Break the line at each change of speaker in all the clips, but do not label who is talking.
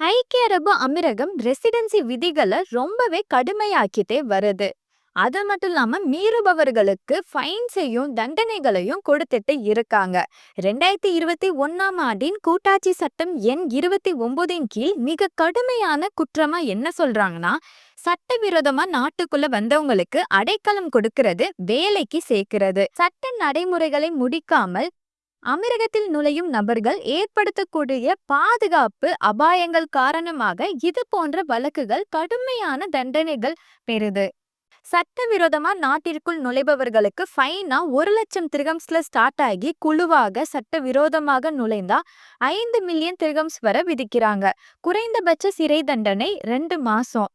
ஐக்கிய அரபு அமீரகம் ரெசிடென்சி விதிகளை ரொம்பவே கடுமையாக்கிட்டே வருது. அது மட்டும் இல்லாம மீறுபவர்களுக்கு ஃபைன்ஸையும் தண்டனைகளையும் கொடுத்துட்டு இருக்காங்க. ரெண்டாயிரத்தி இருபத்தி ஒன்னாம் ஆண்டின் கூட்டாட்சி சட்டம் எண் இருபத்தி ஒன்பதின் கீழ் மிக கடுமையான குற்றமா என்ன சொல்றாங்கன்னா சட்டவிரோதமா நாட்டுக்குள்ள வந்தவங்களுக்கு அடைக்கலம் கொடுக்கிறது வேலைக்கு சேர்க்கிறது. சட்ட நடைமுறைகளை முடிக்காமல் அமீரகத்தில் நுழையும் நபர்கள் ஏற்படுத்தக்கூடிய பாதுகாப்பு அபாயங்கள் காரணமாக இது போன்ற வழக்குகள் கடுமையான தண்டனைகள் பெறுது. சட்டவிரோதமா நாட்டிற்குள் நுழைபவர்களுக்கு ஃபைனா ஒரு லட்சம் திரகம்ஸ்ல ஸ்டார்ட் ஆகி குழுவாக சட்டவிரோதமாக நுழைந்தா ஐந்து மில்லியன் திரகம்ஸ் வரை விதிக்கிறாங்க. குறைந்தபட்ச சிறை தண்டனை ரெண்டு மாசம்.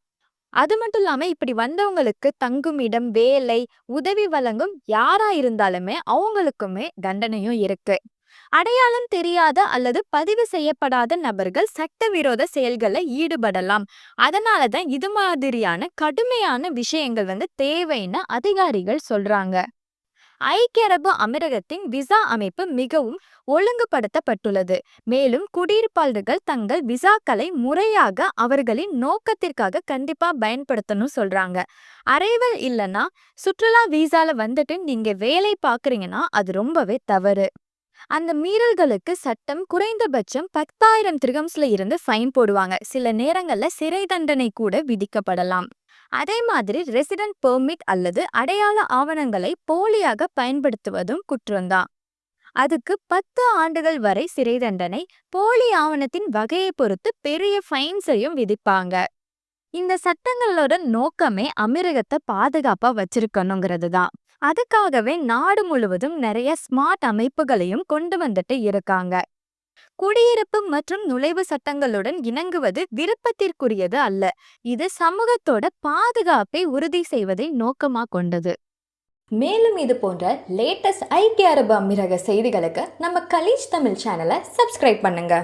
அது மட்டும் இல்லாமல் இப்படி வந்தவங்களுக்கு தங்குமிடம் வேலை உதவி வழங்கும் யாரா இருந்தாலுமே அவங்களுக்குமே தண்டனையும் இருக்கு. அடையாளம் தெரியாத அல்லது பதிவு செய்யப்படாத நபர்கள் சட்டவிரோத செயல்களை ஈடுபடலாம். அதனால தான் இது மாதிரியான கடுமையான விஷயங்கள் வந்து தேவைன்னு அதிகாரிகள் சொல்றாங்க. ஐக்கிய அரபு அமீரகத்தின் விசா அமைப்பு மிகவும் ஒழுங்குபடுத்தப்பட்டுள்ளது. மேலும் குடியிருப்பாளர்கள் தங்கள் விசாக்களை முறையாக அவர்களின் நோக்கத்திற்காக கண்டிப்பா பயன்படுத்தணும் சொல்றாங்க. அரைவல் இல்லைன்னா சுற்றுலா விசால வந்துட்டு நீங்க வேலை பாக்குறீங்கன்னா அது ரொம்பவே தவறு. அந்த மீறல்களுக்கு சட்டம் குறைந்தபட்சம் பத்தாயிரம் திரகம்ஸ்ல இருந்து ஃபைன் போடுவாங்க. சில நேரங்கள்ல சிறை தண்டனை கூட விதிக்கப்படலாம். அதே மாதிரி ரெசிடென்ட் பெர்மிட் அல்லது அடையாள ஆவணங்களை போலியாக பயன்படுத்துவதும் குற்றம்தான். அதுக்கு பத்து ஆண்டுகள் வரை சிறை தண்டனை போலி ஆவணத்தின் வகையை பொறுத்து பெரிய ஃபைன்ஸையும் விதிப்பாங்க. இந்த சட்டங்களோட நோக்கமே அமீரகத்தை பாதுகாப்பா வச்சிருக்கணுங்கிறது தான் அதுக்காகவே நாடு முழுவதும் நிறைய ஸ்மார்ட் அமைப்புகளையும் கொண்டு வந்துட்டு இருக்காங்க. குடியிருப்பு மற்றும் நுழைவு சட்டங்களுடன் இணங்குவது விருப்பத்திற்குரியது அல்ல. இது சமூகத்தோட பாதுகாப்பை உறுதி செய்வதை நோக்கமாக கொண்டது.
மேலும் இது போன்ற லேட்டஸ்ட் ஐக்கிய அரபு அமீரக செய்திகளுக்கு நம்ம கலீஜ் தமிழ் சேனலை சப்ஸ்கிரைப் பண்ணுங்க.